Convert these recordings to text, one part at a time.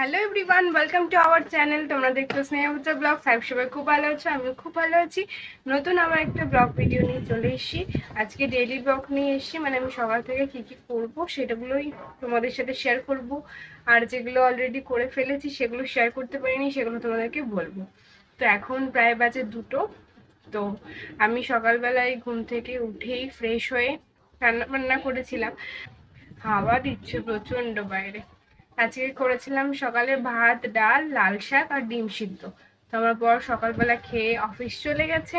Hello everyone welcome to our channel তোমরা দেখছ স্নেহপুত্র blog. সাহেব সবাই খুব ভালো আছো, আমিও খুব ভালো আছি। নতুন আমার একটা ব্লগ ভিডিও নিয়ে চলে এসেছি। আজকে ডেইলি ব্লগ নিয়ে এসেছি মানে আমি সকাল থেকে কী কী করব সেটাগুলোই তোমাদের সাথে শেয়ার করব। আর যেগুলো অলরেডি করে ফেলেছি সেগুলো শেয়ার করতে পারিনি, সেগুলো তোমাদেরকে বলব। তো এখন প্রায় বাজে দুটো। তো আমি সকালবেলায় ঘুম থেকে উঠেই ফ্রেশ হয়ে রান্না বান্না করেছিলাম। হাওয়া দিচ্ছে প্রচণ্ড বাইরে। আজকে করেছিলাম সকালে ভাত, ডাল, লাল শাক আর ডিম সিদ্ধ। তো আমার বর সকালবেলা খেয়ে অফিস চলে গেছে।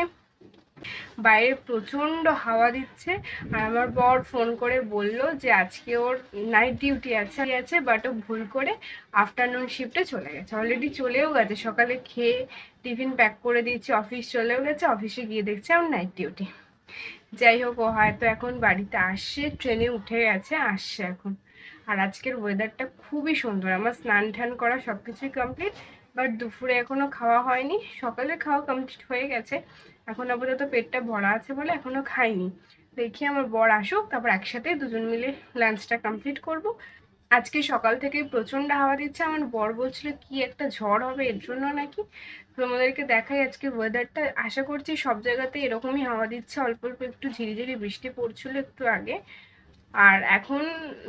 বাইরে প্রচণ্ড হাওয়া দিচ্ছে আর আমার বর ফোন করে বলল যে আজকে ওর নাইট ডিউটি আছে আছে বাট ও ভুল করে আফটারনুন শিফটে চলে গেছে। অলরেডি চলেও গেছে। সকালে খেয়ে টিফিন প্যাক করে দিয়েছি, অফিস চলেও গেছে, অফিসে গিয়ে দেখছে আমার নাইট ডিউটি যাই হোক, ও হয়তো এখন বাড়িতে আসছে ট্রেনে উঠে গেছে, আসছে এখন। আর আজকের ওয়েদারটা খুবই সুন্দর। আমার স্নান টান করা সব কিছুই কমপ্লিট বাট দুপুরে এখনও খাওয়া হয়নি। সকালে খাওয়া কমপ্লিট হয়ে গেছে। এখন আপাতত পেটটা ভরা আছে বলে এখনও খাইনি। দেখি আমার বর আসুক, তারপর একসাথে দুজন মিলে লাঞ্চটা কমপ্লিট করব। আজকে সকাল থেকে প্রচণ্ড হাওয়া দিচ্ছে। আমার বর বলছিল, কি একটা ঝড় হবে, এর জন্য নাকি? তোমাদেরকে দেখাই আজকে ওয়েদারটা আশা করছি সব জায়গাতে এরকমই হাওয়া দিচ্ছে। অল্প অল্প একটু ঝিরিঝিরি বৃষ্টি পড়ছিল একটু আগে। আর এখন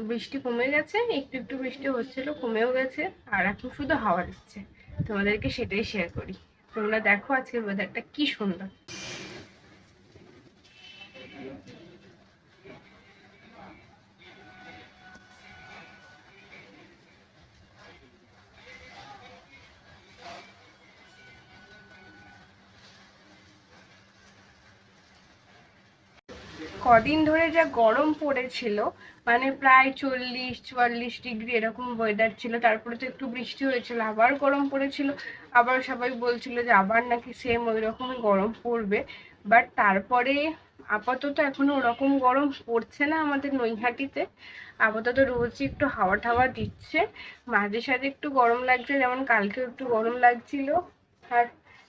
বৃষ্টি কমে গেছে, একটু একটু বৃষ্টি হচ্ছিল, কমেও গেছে, আর এখন শুধু হাওয়া দিচ্ছে। তোমাদেরকে সেটাই শেয়ার করি। তোমরা দেখো আজকের ওয়েদারটা কি সুন্দর। কদিন ধরে যা গরম পড়েছিল মানে প্রায় চল্লিশ, চুয়াল্লিশ ডিগ্রি এরকম ওয়েদার ছিল। তারপরে তো একটু বৃষ্টি হয়েছিল, আবার গরম পড়েছিল। আবার সবাই বলছিল যে আবার নাকি সেম ওই রকমই গরম পড়বে। বাট তারপরে আপাতত এখনও ওরকম গরম পড়ছে না আমাদের নৈহাটিতে। আপাতত রোজই একটু হাওয়া ঠাওয়া দিচ্ছে। মাঝে সাঝে একটু গরম লাগছে, যেমন কালকেও একটু গরম লাগছিল। আর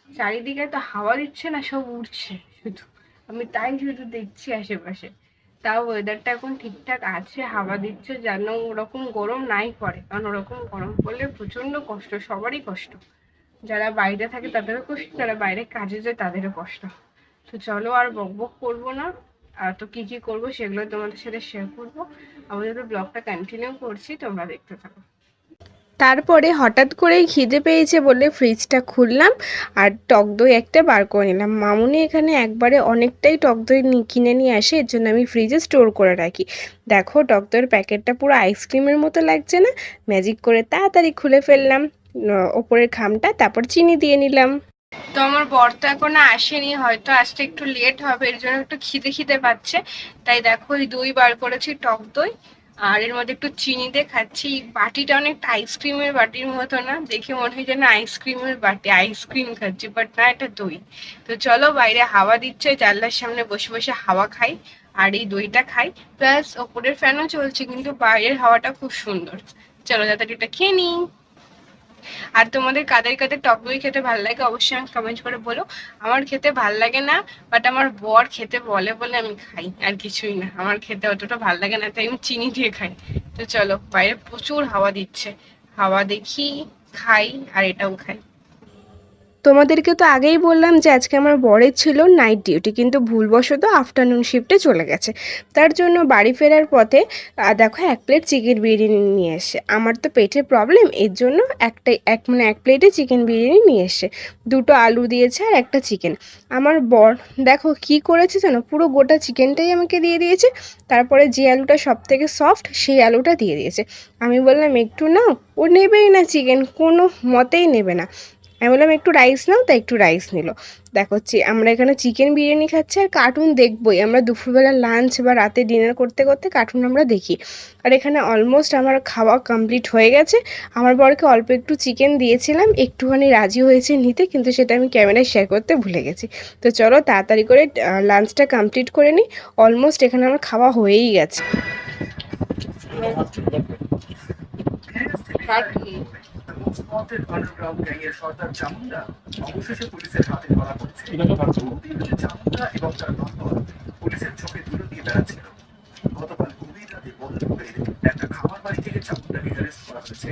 চারিদিকে তো হাওয়া দিচ্ছে না, সব উঠছে শুধু। আমি তাই শুধু দেখছি আশেপাশে। তাও ওয়েদারটা এখন ঠিকঠাক আছে, হাওয়া দিচ্ছে, যেন ওরকম গরম নাই পড়ে। কারণ ওরকম গরম পড়লে প্রচণ্ড কষ্ট, সবারই কষ্ট। যারা বাইরে থাকে তাদেরও কষ্ট, যারা বাইরে কাজে যায় তাদেরও কষ্ট। তো চলো আর বক বক করব না। আর তো কী কী করব সেগুলো তোমাদের সাথে শেয়ার করব। আমাদের ব্লগটা কন্টিনিউ করছি, তোমরা দেখতে থাকো। তারপরে হঠাৎ করেই খিদে পেয়েছে বলে ফ্রিজটা খুললাম আর টক দই একটা বার করে নিলাম। মামুনি এখানে একবারে অনেকটাই টক দই কিনে নিয়ে আসে, এর জন্য আমি ফ্রিজে স্টোর করে রাখি। দেখো, টক দইয়ের প্যাকেটটা পুরো আইসক্রিমের মতো লাগছে না? ম্যাজিক করে তাড়াতাড়ি খুলে ফেললাম ওপরের খামটা, তারপর চিনি দিয়ে নিলাম। তো আমার বর তো এখনও আসেনি, হয়তো আসতে একটু লেট হবে, এর জন্য একটু খিদে খিদে পাচ্ছে। তাই দেখো, এই দই বার করেছি টক দই। আর এর মধ্যে একটু চিনি দিয়ে খাচ্ছি। বাটিটা অনেকটা আইসক্রিমের বাটির মতো না, দেখে মনে হয় যেন আইসক্রিমের বাটি আইসক্রিম খাচ্ছি বাট না, এটা দই। তো চলো বাইরে হাওয়া দিচ্ছে, জানলার সামনে বসে বসে হাওয়া খাই আর এই দইটা খাই। প্লাস ওপরের ফ্যানও চলছে, কিন্তু বাইরের হাওয়াটা খুব সুন্দর। চলো যাতে এটা খেয়ে নিই। আর তোমাদের কাদের কাদের টক দই খেতে ভালো লাগে অবশ্যই আমাকে কমেন্ট করে বলো। আমার খেতে ভালো লাগে না বাট আমার বর খেতে বলে বলে আমি খাই, আর কিছুই না। আমার খেতে অতটা ভালো লাগে না, তাই আমি চিনি দিয়ে খাই। তো চলো, বাইরে প্রচুর হাওয়া দিচ্ছে। হাওয়া দেখি, খাই, আর এটাও খাই। তোমাদেরকে তো আগেই বললাম যে আজকে আমার বরের ছিল নাইট ডিউটি কিন্তু ভুলবশত আফটারনুন শিফটে চলে গেছে। তার জন্য বাড়ি ফেরার পথে দেখো এক প্লেট চিকেন বিরিয়ানি নিয়ে এসছে আমার তো পেটে প্রবলেম এর জন্য একটাই এক মানে এক প্লেটে চিকেন বিরিয়ানি নিয়ে এসছে দুটো আলু দিয়েছে আর একটা চিকেন আমার বর, দেখো কি করেছে জানো, পুরো গোটা চিকেনটাই আমাকে দিয়ে দিয়েছে, তারপরে যে আলুটা সব থেকে সফট সেই আলুটা দিয়ে দিয়েছে। আমি বললাম, একটু নাও। ও নেবেই না চিকেন কোনো মতেই নেবে না। আমি বললাম, একটু রাইস নাও তা একটু রাইস নিল। দেখো আমরা এখানে চিকেন বিরিয়ানি খাচ্ছি আর কার্টুন দেখবই। আমরা দুপুরবেলা লাঞ্চ বা রাতে ডিনার করতে করতে কার্টুন আমরা দেখি। আর এখানে অলমোস্ট আমার খাওয়া কমপ্লিট হয়ে গেছে। আমার বরকে অল্প একটু চিকেন দিয়েছিলাম, একটুখানি রাজি হয়েছে নিতে, কিন্তু সেটা আমি ক্যামেরায় শেয়ার করতে ভুলে গেছি। তো চলো, তাড়াতাড়ি করে লাঞ্চটা কমপ্লিট করে নিই অলমোস্ট এখানে আমার খাওয়া হয়েই গেছে। মতের আন্ডারগ্রাউন্ড গ্যাংয়ের সর্দার চামুন্ডা অবশেষে পুলিশের হাতে ধরা পড়েছে। চামুন্ডা এবং তার দপ্তর পুলিশের চোখে ধুলো দিয়ে বেড়াচ্ছিল। গতকাল গভীর রাতে একটা খামার বাড়ি থেকে চামুন্ডাকে অ্যারেস্ট করা হয়েছে।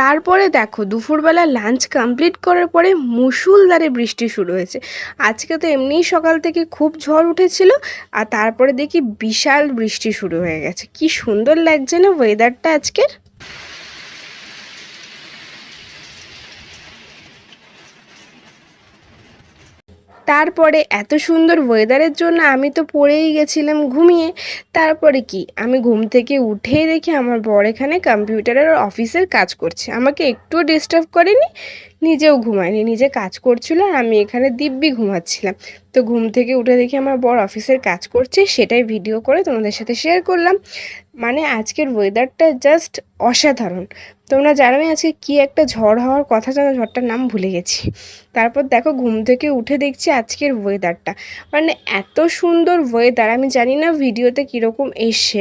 তারপরে দেখো দুপুরবেলা লাঞ্চ কমপ্লিট করার পরে মুষলধারে বৃষ্টি শুরু হয়েছে। আজকে তো এমনিই সকাল থেকে খুব ঝড় উঠেছিল আর তারপরে দেখি বিশাল বৃষ্টি শুরু হয়ে গেছে। কি সুন্দর লাগছে না ওয়েদারটা আজকের? তারপরে এত সুন্দর ওয়েদারের জন্য আমি তো পড়েই গেছিলাম ঘুমিয়ে। তারপরে কি? আমি ঘুম থেকে উঠেই দেখি আমার বর এখানে কম্পিউটারের অফিসের কাজ করছে। আমাকে একটুও ডিস্টার্ব করেনি, নিজেও ঘুমায়নি, নিজে কাজ করছিল আর আমি এখানে দিব্যি ঘুমাচ্ছিলাম। তো ঘুম থেকে উঠে দেখি আমার বর অফিসের কাজ করছে, সেটাই ভিডিও করে তোমাদের সাথে শেয়ার করলাম। মানে আজকের ওয়েদারটা জাস্ট অসাধারণ। তোমরা জানোই আজকে কি একটা ঝড় হওয়ার কথা জানো ঝড়টার নাম ভুলে গেছি। তারপর দেখো ঘুম থেকে উঠে দেখছি আজকের ওয়েদারটা মানে এত সুন্দর ওয়েদার আমি জানি না ভিডিওতে কীরকম এসছে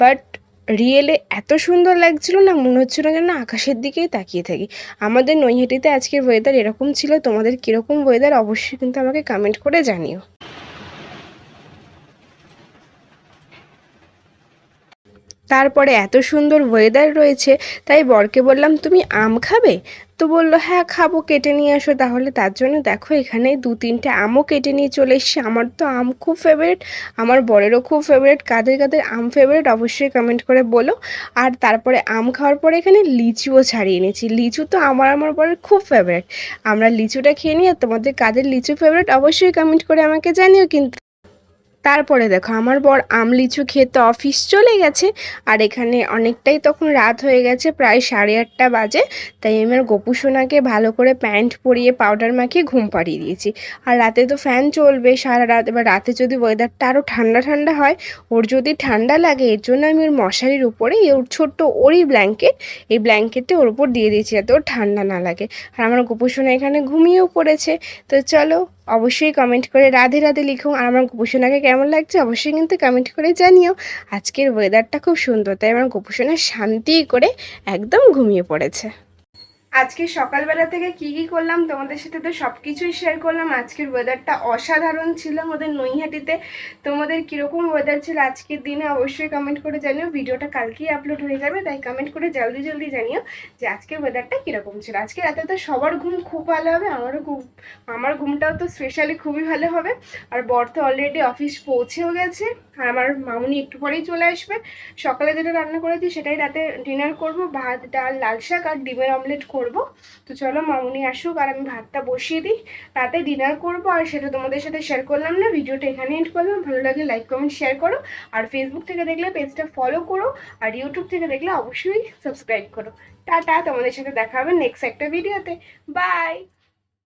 বাট রিয়েলে এত সুন্দর লাগছিল না, মনে হচ্ছিল যেন আকাশের দিকেই তাকিয়ে থাকি। আমাদের নৈহাটিতে আজকের ওয়েদার এরকম ছিল, তোমাদের কীরকম ওয়েদার অবশ্যই কিন্তু আমাকে কমেন্ট করে জানিও। তারপরে এত সুন্দর ওয়েদার রয়েছে, তাই বরকে বললাম, তুমি আম খাবে? তো বলল হ্যাঁ খাব, কেটে নিয়ে আসো। তাহলে তার জন্য দেখো, এখানে দু তিনটে আমও কেটে নিয়ে চলে এসেছি। আমার তো আম খুব ফেভারিট আমার বরেরও খুব ফেভারিট কাদের কাদের আম ফেভারিট অবশ্যই কমেন্ট করে বলো। আর তারপরে আম খাওয়ার পরে এখানে লিচুও ছাড়িয়ে নিয়েছি লিচু তো আমার আমার বরের খুব ফেভারিট আমরা লিচুটা খেয়ে আর তোমাদের কাদের লিচু ফেভারিট অবশ্যই কমেন্ট করে আমাকে জানিও কিন্তু তারপরে দেখো, আমার বর আম লিচু খেয়ে অফিস চলে গেছে। আর এখানে অনেকটাই তখন রাত হয়ে গেছে, প্রায় সাড়ে আটটা বাজে। তাই আমি আমার গোপু সোনাকে ভালো করে প্যান্ট পরিয়ে পাউডার মাখিয়ে ঘুম পাড়িয়ে দিয়েছি। আর রাতে তো ফ্যান চলবে, সারা রাত, এবার রাতে যদি ওয়েদারটা আরও ঠান্ডা ঠান্ডা হয়, ওর যদি ঠান্ডা লাগে, এর জন্য আমি ওর মশারির উপরে ওর ছোট্ট ওরই ব্ল্যাঙ্কেট এই ব্ল্যাঙ্কেটটা ওর উপর দিয়ে দিয়েছি যাতে ওর ঠান্ডা না লাগে। আর আমার গোপু সোনা এখানে ঘুমিয়েও পড়েছে। তো চলো অবশ্যই কমেন্ট করে রাধে রাধে লিখুন আর আমার গোপুসোনাকে কেমন লাগছে অবশ্যই কিন্তু কমেন্ট করে জানিও। আজকের ওয়েদারটা খুব সুন্দর, তাই আমার গোপুসোনা শান্তি করে একদম ঘুমিয়ে পড়েছে। আজকে সকালবেলা থেকে কি কি করলাম, তোমাদের সাথে তো সব কিছুই শেয়ার করলাম। আজকের ওয়েদারটা অসাধারণ ছিল আমাদের নৈহাটিতে। তোমাদের কীরকম ওয়েদার ছিল আজকের দিনে অবশ্যই কমেন্ট করে জানিও। ভিডিওটা কালকেই আপলোড হয়ে যাবে, তাই কমেন্ট করে জলদি জলদি জানিও যে আজকের ওয়েদারটা কীরকম ছিল। আজকে রাতে তো সবার ঘুম খুব ভালো হবে, আমারও ঘুম, আমার ঘুমটাও তো স্পেশালি খুবই ভালো হবে। আর বর তো অলরেডি অফিস পৌঁছেও গেছে, আর আমার মামুনি একটু পরেই চলে আসবে। সকালে যেটা রান্না করেছি সেটাই রাতে ডিনার করব। ভাত, ডাল, লাল শাক আর ডিমের অমলেট করব। তো চলো মামুনি আসুক আর আমি ভাতটা বসিয়ে দিই রাতে ডিনার করব। আর সেটা তোমাদের সাথে শেয়ার করলাম না, ভিডিওটা এখানে এন্ড করলাম। ভালো লাগলে লাইক কমেন্ট শেয়ার করো। আর ফেসবুক থেকে দেখলে পেজটা ফলো করো। আর ইউটিউব থেকে দেখলে অবশ্যই সাবস্ক্রাইব করো। টাটা, তোমাদের সাথে দেখা হবে নেক্সট একটা ভিডিওতে বাই